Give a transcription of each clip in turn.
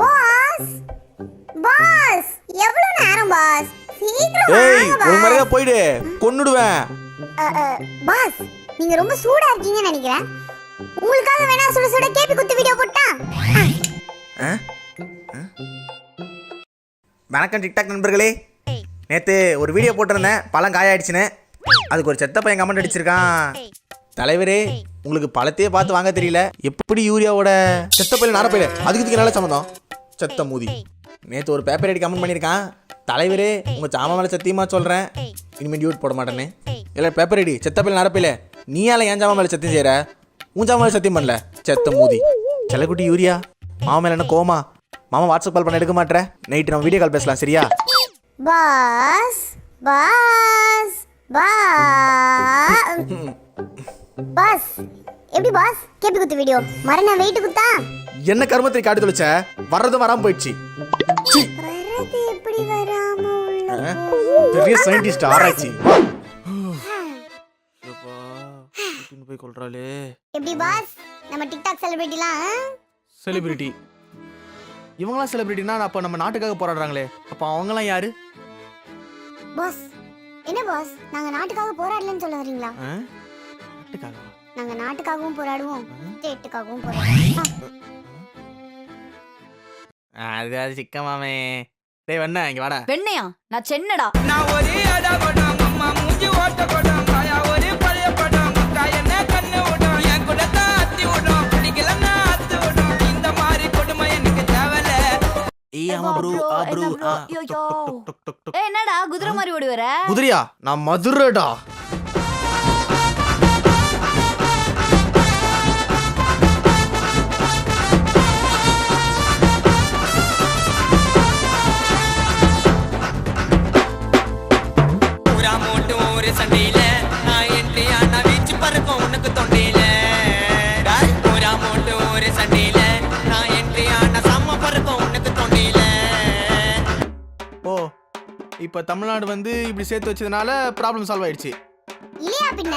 Pass. Pass. எவ்வளவு நேரம் pass? சீக்கிரம் ஏய் ஒரு மாதிரியா போயிடு. கொன்னுடுவேன். பாஸ் நீங்க ரொம்ப சூடா இருக்கீங்கன்னு நினைக்கிறேன். உங்களுக்காக வேணா சுட சுட கேபி குத்து வீடியோ போட்டா? வணக்கம் டிக்டாக் நண்பர்களே. நேத்து ஒரு வீடியோ போட்டிருந்தேன். பழம் காயாயிடுச்சுன்னு. அதுக்கு ஒரு செத்த பையன் கமெண்ட் அடிச்சிருக்கான். தலைவரே உங்களுக்கு பழத்தையே பார்த்து வாங்க தெரியல. எப்படி யூரியாவோட செத்த பையன் நர பையன் அதுக்கு இதுக்கு நல்ல சம்மந்தம்? செத்த மூதி. நேத்து ஒரு பேப்பர் அடி கமெண்ட் பண்ணியிருக்கான். தலைவரே உங்க சாமா மேல சத்தியமா சொல்றேன். இனிமேல் டியூட் போட மாட்டேன்னு இல்லை பேப்பர் அடி செத்த பையன் நரப்பையில நீயால ஏன் ஜாமா மேல சத்தியம் செய்யற? உன் மேல சத்தியம் பண்ணல. செத்த மூதி. செல்லக்குட்டி யூரியா. மாமா மேல என்ன கோமா மாமா வாட்ஸ்அப் கால் பண்ண எடுக்க மாட்டேற. நைட்டு நம்ம வீடியோ கால் பேசலாம் சரியா? Boss boss boss. பாஸ் எப்படி பாஸ்? கேபி குத்து வீடியோ மரண வெயிட் குத்தா? என்ன கர்மத்தை காட்டி தொலைச்ச? வர்றதும் வராம போயிடுச்சு. சீ, வரது எப்படி வராம பெரிய சயின்டிஸ்ட் ஆராய்ச்சி. போய் கொள்றாளே எப்படி பாஸ்? நம்ம டிக்டாக் செலிபிரிட்டிலாம் செலிபிரிட்டி இவங்களாம் செலிபிரிட்டினா அப்போ நம்ம நாட்டுக்காக போராடுறாங்களே. அப்போ அவங்களாம் யாரு? பாஸ் என்ன பாஸ்? நாங்க நாட்டுக்காக போராடலன்னு சொல்ல வரீங்களா? நாட்டுக்காகவா? நாங்க நாட்டுக்காகவும் போராடுவோம். ஸ்டேட்டுக்காகவும் போராடுவோம். ஆ, அது அது சிக்க மாமே. டேய் வண்ண இங்க வாடா. வெண்ணையா? நான் சென்னடா. நான் ஒரு அடா படம் அம்மா மூஞ்சி ஓட்ட படம் தாயா ஒரு பழைய படம் அக்கா என்ன கண்ணு விடும் என் கூட தான் அத்தி விடும் பிடிக்கலன்னா அத்து விடும் இந்த மாதிரி கொடுமை எனக்கு தேவையில்ல. ஏய் ஆமா ப்ரோ ஆ ப்ரோ? ஆ என்னடா? குதிரை மாதிரி ஓடி வர? குதிரையா? நான் மதுரைடா. இப்போ தமிழ்நாடு வந்து இப்படி சேர்த்து வச்சதுனால ப்ராப்ளம் சால்வ் ஆயிடுச்சு. இல்லையா பின்ன?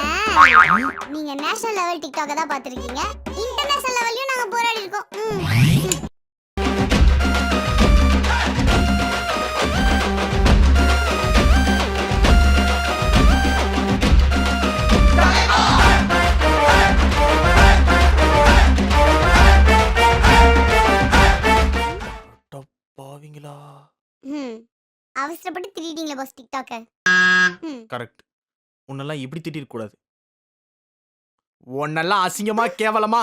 நீங்க நேஷனல் லெவல் டிக்டாக்க தான் பாத்திருக்கீங்க இன்டர்நேஷனல் லெவல்லயும் நாங்க போராடி இருக்கோம். பாவிங்களா ம். அவசரப்பட்டு திடீட்டீங்களே பாஸ் டிக்டாக்க. கரெக்ட் உன்னெல்லாம் இப்படி திட்டிருக்க கூடாது உன்னெல்லாம் அசிங்கமா கேவலமா?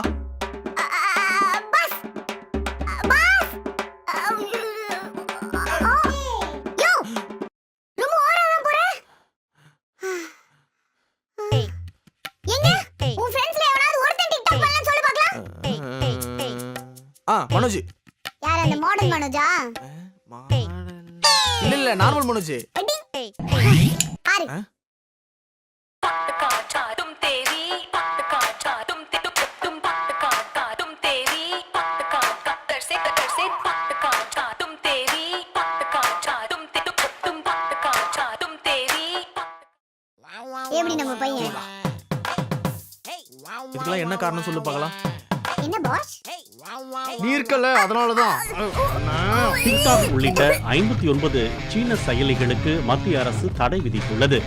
ஆ. மனோஜ். யார் அந்த மாடர்ன் மனோஜா? இல்ல நார்மல் முடிஞ்சு எப்படி நம்ம பையன்? இதுக்கெல்லாம் என்ன காரணம் சொல்லு பார்க்கலாம். என்ன பாஸ் நீ இருக்கல அதனாலதான். டிக்டாக் உள்ளிட்ட ஐம்பத்தி ஒன்பது சீன செயலிகளுக்கு மத்திய அரசு தடை விதித்துள்ளது.